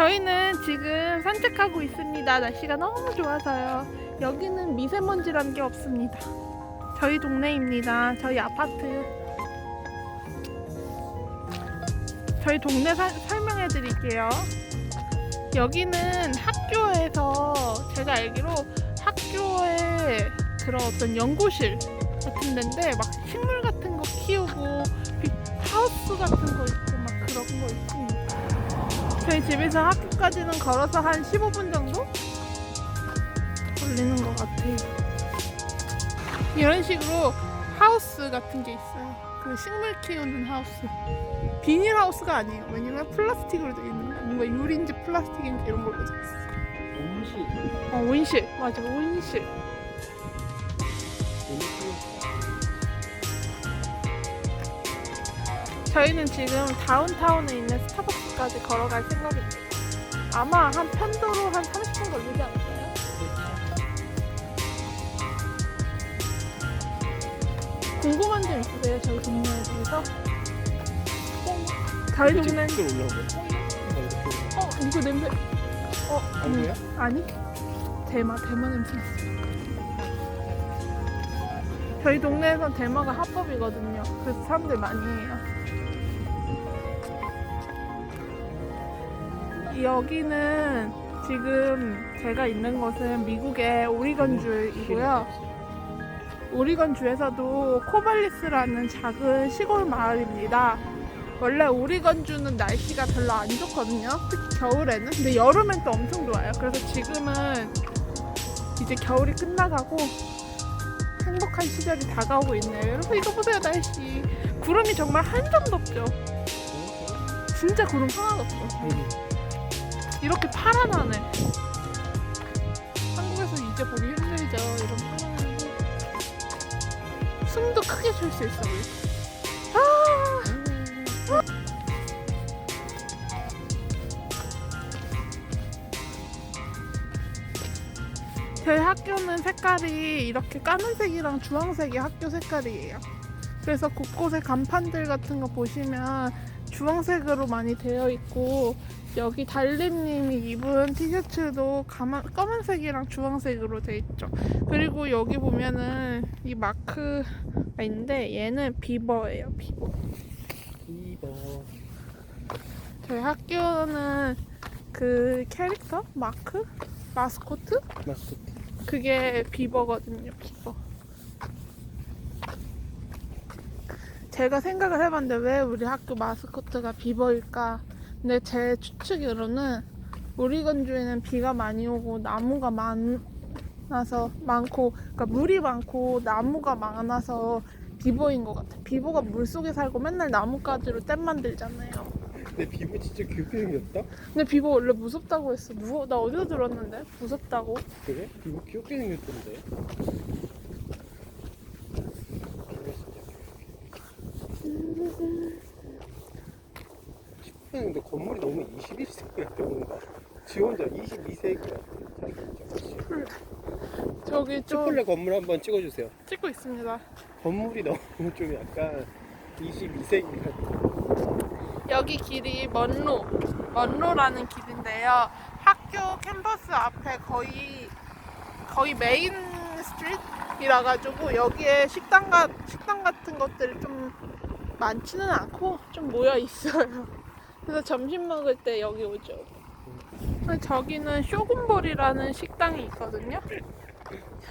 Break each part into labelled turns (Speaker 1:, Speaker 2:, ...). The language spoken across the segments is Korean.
Speaker 1: 저희는 지금 산책하고 있습니다. 날씨가 너무 좋아서요. 여기는 미세먼지란 게 없습니다. 저희 동네입니다. 저희 아파트. 저희 동네 사- 설명해 드릴게요. 여기는 학교에서 제가 알기로 학교에 그런 어떤 연구실 같은 데인데 막 식물 같은 거 키우고 비- 하우스 같은 거 있고 막 그런 거 있습니다. 저희 집에서 학교까지는 걸어서 한 15분 정도 걸리는 것 같아요. 이런 식으로 하우스 같은 게 있어요. 그 식물 키우는 하우스. 비닐 하우스가 아니에요. 왜냐면 플라스틱으로 되어 있는 거. 뭔가 유리인지 플라스틱인지 이런 걸로 되어 있어요.
Speaker 2: 음식
Speaker 1: 어, 온실. 맞아, 온실. 저희는 지금 다운타운에 있는 스타벅스까지 걸어갈 생각입니다. 아마 한 편도로 한 30분 걸리지 않을까요? 궁금한 점 있으세요? 저희 동네에 대해서? 저희 동네
Speaker 2: 들 올라오고
Speaker 1: 어 이거 냄새 어 음,
Speaker 2: 아니야?
Speaker 1: 아니 대마 대마 냄새 났어 저희 동네에선 대마가 합법이거든요 그래서 사람들 많이 해요 여기는 지금 제가 있는 곳은 미국의 오리건주이고요 오리건 주에서도 코발리스라는 작은 시골 마을입니다. 원래 오리건주는 날씨가 별로 안 좋거든요. 특히 겨울에는. 근데 여름엔 또 엄청 좋아요. 그래서 지금은 이제 겨울이 끝나가고 행복한 시절이 다가오고 있네요. 여러분 이거 보세요 날씨. 구름이 정말 한 점도 없죠. 진짜 구름 하나도 없어. 이렇게 파란 하늘. 한국에서 이제 보기 힘들죠. 이런 파란 하늘. 숨도 크게 쉴 수 있어. 우리. 아! 저희 학교는 색깔이 이렇게 까만색이랑 주황색이 학교 색깔이에요. 그래서 곳곳에 간판들 같은 거 보시면 주황색으로 많이 되어 있고 여기 달림님이 입은 티셔츠도 가만, 검은색이랑 주황색으로 되어 있죠. 그리고 여기 보면은 이 마크가 있는데 얘는 비버예요. 비버.
Speaker 2: 이버
Speaker 1: 저희 학교는 그 캐릭터 마크 마스코트
Speaker 2: 마스코트
Speaker 1: 그게 비버거든요. 비버. 제가 생각을 해봤는데 왜 우리 학교 마스코트가 비버일까? 근데 제 추측으로는 우리 건주에는 비가 많이 오고 나무가 많아서 많고 그러니까 물이 많고 나무가 많아서 비버인 것 같아. 비버가 물 속에 살고 맨날 나뭇가지로 댐 만들잖아요.
Speaker 2: 근데 피부 진짜 귀엽게 생겼다?
Speaker 1: 근데 비버 원래 무섭다고 했어. 무나 어디서 들었는데? 무섭다고?
Speaker 2: 그래? 피부 귀엽게 생겼던데 근데 건물이 너무 21세기 같아 뭔가 지 혼자 22세기 같아 자기 혼자
Speaker 1: 저기 좀
Speaker 2: 초콜릿 건물 한번 찍어주세요
Speaker 1: 찍고 있습니다.
Speaker 2: 건물이 너무 좀 약간 22세기 같아
Speaker 1: 여기 길이 먼로, 먼로라는 길인데요. 학교 캠퍼스 앞에 거의 거의 메인 스트리트이라 가지고 여기에 식당 가 식당 같은 것들이 좀 많지는 않고 좀 모여 있어요. 그래서 점심 먹을 때 여기 오죠. 저기는 쇼군볼이라는 식당이 있거든요.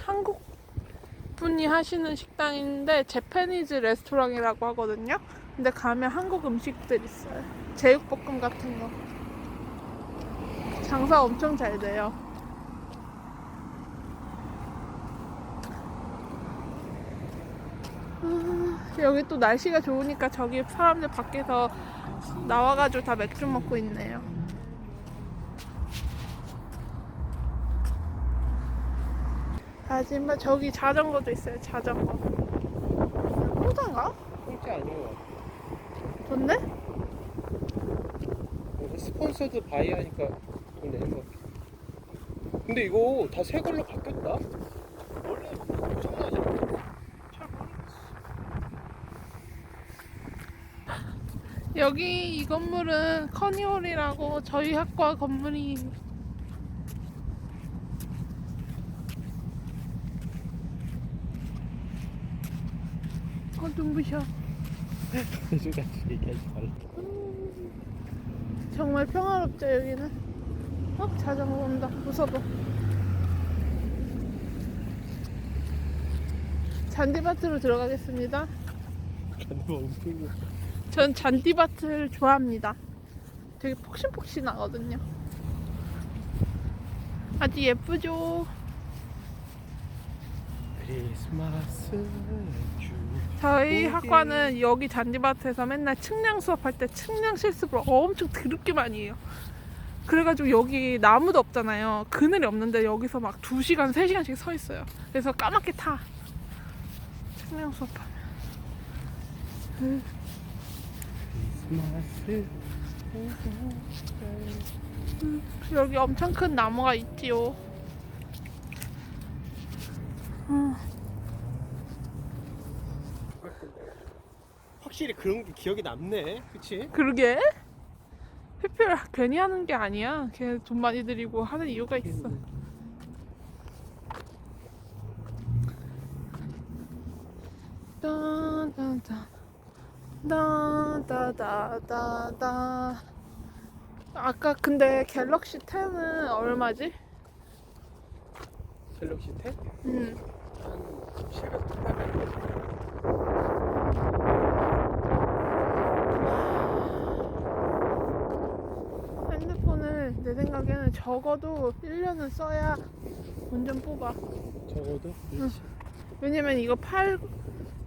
Speaker 1: 한국 분이 하시는 식당인데 재패니즈 레스토랑이라고 하거든요. 근데 가면 한국 음식들 있어요. 제육볶음 같은 거. 장사 엄청 잘 돼요. 아, 여기 또 날씨가 좋으니까 저기 사람들 밖에서 나와가지고 다 맥주 먹고 있네요. 하지만 저기 자전거도 있어요. 자전거. 공짜인가?
Speaker 2: 공짜 아닌 것 같아? 뭔가 스폰서드 바이 하니까 돈 내는 것 같아 근데 이거 다 새 걸로 바뀌었다 원래 고장나지 않았어? 잘 모르겠어
Speaker 1: 여기 이 건물은 커니홀이라고 저희 학과 건물이 어 눈부셔.
Speaker 2: 해주같이 얘기하지 말라.
Speaker 1: 정말 평화롭죠 여기는? 어 자전거 온다. 무서워. 잔디밭으로 들어가겠습니다.
Speaker 2: 간도 엄청.
Speaker 1: 전 잔디밭을 좋아합니다 되게 폭신폭신하거든요 아주 예쁘죠
Speaker 2: 크리스마스 주.
Speaker 1: 저희. 학과는 여기 잔디밭에서 맨날 측량 수업할 때 측량 실습을 엄청 드럽게 많이 해요. 그래가지고 여기 나무도 없잖아요. 그늘이 없는데 여기서 막 2시간, 3시간씩 서 있어요. 그래서 까맣게 타. 측량 수업하면.
Speaker 2: 크
Speaker 1: 여기 엄청 큰 나무가 있지요. 음,
Speaker 2: 확실히 그런 게 기억에 남네. 그치?
Speaker 1: 그러게. 회피를 괜히 하는 게 아니야. 걔 돈 많이 들이고 하는 이유가 있어. 따다다 다다다다다 아까 근데 갤럭시 10은 얼마지?
Speaker 2: 갤럭시 10?
Speaker 1: 음.
Speaker 2: 한 700, 800.
Speaker 1: 핸드폰을 내 생각에는 적어도 1년은 써야 완전 뽑아
Speaker 2: 적어도? 그렇지.
Speaker 1: 왜냐면 이거 팔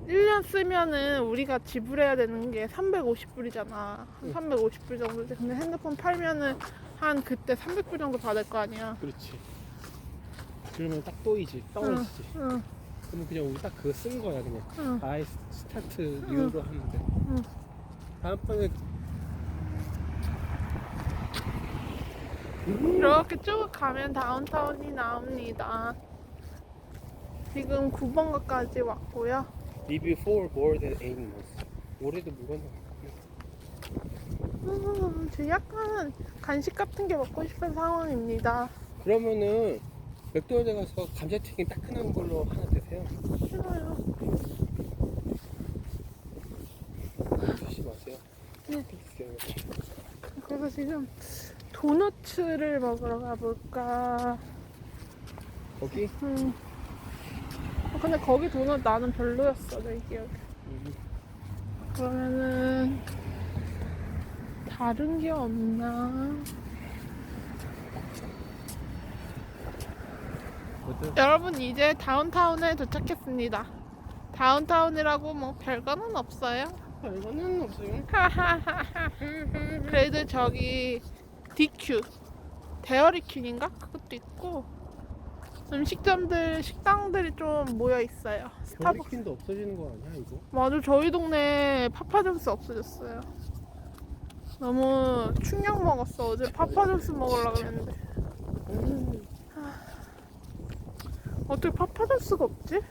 Speaker 1: 1년 쓰면은 우리가 지불해야 되는 게 350불이잖아. 한
Speaker 2: 응.
Speaker 1: 350불 정도지. 근데 핸드폰 팔면은 한 그때 300불 정도 받을 거 아니야.
Speaker 2: 그렇지. 그러면 딱 또이지. 떨어지지.
Speaker 1: 응,
Speaker 2: 그러면 그냥 우리 딱 그거 쓴 거야 그냥.
Speaker 1: 응.
Speaker 2: 아이 스타트 뉴로 하면 돼.
Speaker 1: 응.
Speaker 2: 다음번에
Speaker 1: 이렇게 쭉 가면 다운타운이 나옵니다. 지금 9번가까지 왔고요.
Speaker 2: 리뷰 for more than 8 months. 올해도 물건 나왔구나.
Speaker 1: 음, 저 약간 간식 같은 게 먹고 싶은 상황입니다.
Speaker 2: 그러면은 맥도날드 가서 감자튀김 따끈한 걸로 하나 드세요.
Speaker 1: 싫어요.
Speaker 2: 드시지 마세요.
Speaker 1: 네. 그래서 지금 도너츠를 먹으러 가볼까.
Speaker 2: 거기?
Speaker 1: 음. 어, 근데 거기 도넛 나는 별로였어 내 기억에.
Speaker 2: 음,
Speaker 1: 그러면은 다른 게 없나? 여러분 이제 다운타운에 도착했습니다. 다운타운이라고 뭐 별거는 없어요.
Speaker 2: 별거는 없어요.
Speaker 1: 그래도 저기 DQ 데어리 퀸인가 그것도 있고 음식점들 식당들이 좀 모여 있어요. 스타벅스
Speaker 2: 겨울리킨도 없어지는 거 아니야 이거?
Speaker 1: 맞아 저희 동네 파파존스 없어졌어요. 너무 충격 먹었어 어제 파파존스 먹으려고 했는데 어떻게 파파존스가 없지?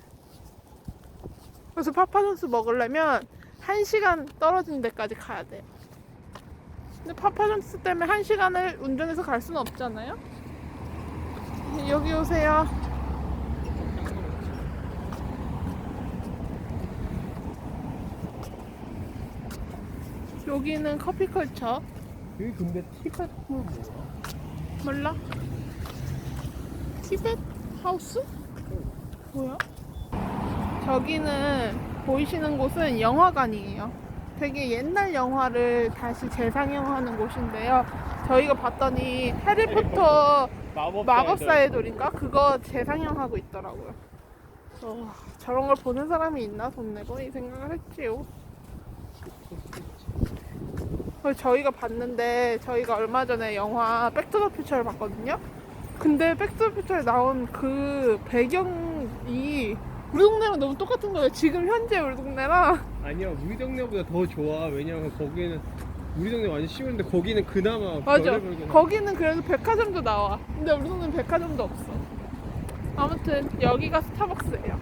Speaker 1: 그래서 파파존스 먹으려면 1시간 떨어진 데까지 가야 돼요. 근데 파파존스 때문에 1시간을 운전해서 갈 수는 없잖아요. 여기 오세요. 여기는 커피컬처.
Speaker 2: 여기 근데 티가 뭐야?
Speaker 1: 몰라? 티벳 하우스? 뭐야? 저기는 보이시는 곳은 영화관이에요. 되게 옛날 영화를 다시 재상영하는 곳인데요. 저희가 봤더니 해리포터
Speaker 2: 마법
Speaker 1: 마법사의 돌인가? 그거 재상영하고 있더라고요. 어, 저런 걸 보는 사람이 있나? 돈 내고 이 생각을 했지요. 그래서 저희가 봤는데 저희가 얼마 전에 영화 백투더퓨처를 봤거든요. 근데 백투더퓨처에 나온 그 배경이 우리 동네랑 너무 똑같은 거예요. 지금 현재 우리 동네랑
Speaker 2: 아니야 우리 동네보다 더 좋아. 왜냐면 거기는 우리 동네 완전 쉬운데 거기는 그나마
Speaker 1: 맞아.
Speaker 2: 별의별 게
Speaker 1: 거기는 그래도 백화점도 나와. 근데 우리 동네는 백화점도 없어. 아무튼 여기가 스타벅스예요.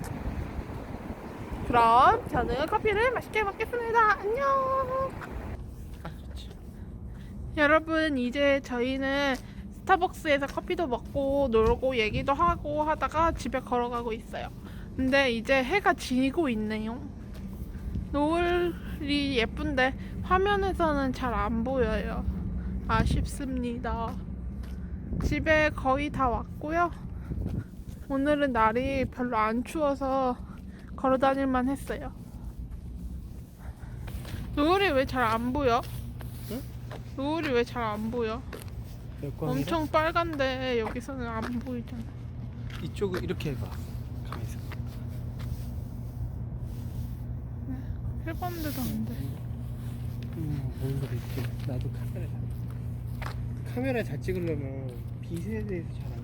Speaker 1: 그럼 저는 커피를 맛있게 먹겠습니다. 안녕. 여러분 이제 저희는 스타벅스에서 커피도 먹고 놀고 얘기도 하고 하다가 집에 걸어가고 있어요. 근데 이제 해가 지고 있네요. 노을 이 예쁜데 화면에서는 잘 안 보여요. 아쉽습니다. 집에 거의 다 왔고요. 오늘은 날이 별로 안 추워서 걸어 다닐만 했어요. 노을이 왜 잘 안 보여?
Speaker 2: 응?
Speaker 1: 노을이 왜 잘 안 보여? 엄청 빨간데 여기서는 안 보이잖아.
Speaker 2: 이쪽을 이렇게 해봐. 가만있어.
Speaker 1: 해봤는데도 안 돼.
Speaker 2: 음, 뭔가 있지. 나도 카메라 잘. 카메라 잘 찍으려면 빛에 대해서 잘 알아.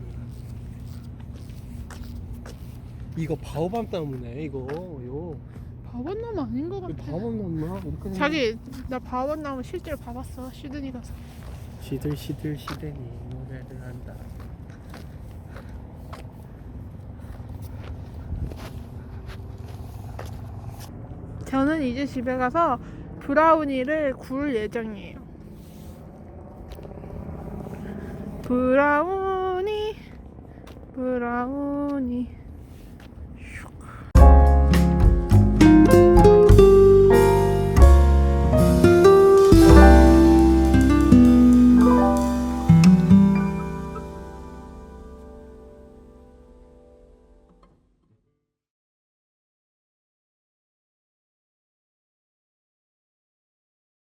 Speaker 2: 이거 바오밤 나무네. 이거 요.
Speaker 1: 바원나무 아닌 것 같아.
Speaker 2: 바오밤 나무야? 이렇게
Speaker 1: 자기 나 바원나무 실제로 봐봤어 시드니 가서.
Speaker 2: 시들 시들 시대니 노래를 한다.
Speaker 1: 저는 이제 집에 가서 브라우니를 구울 예정이에요. 브라우니, 브라우니.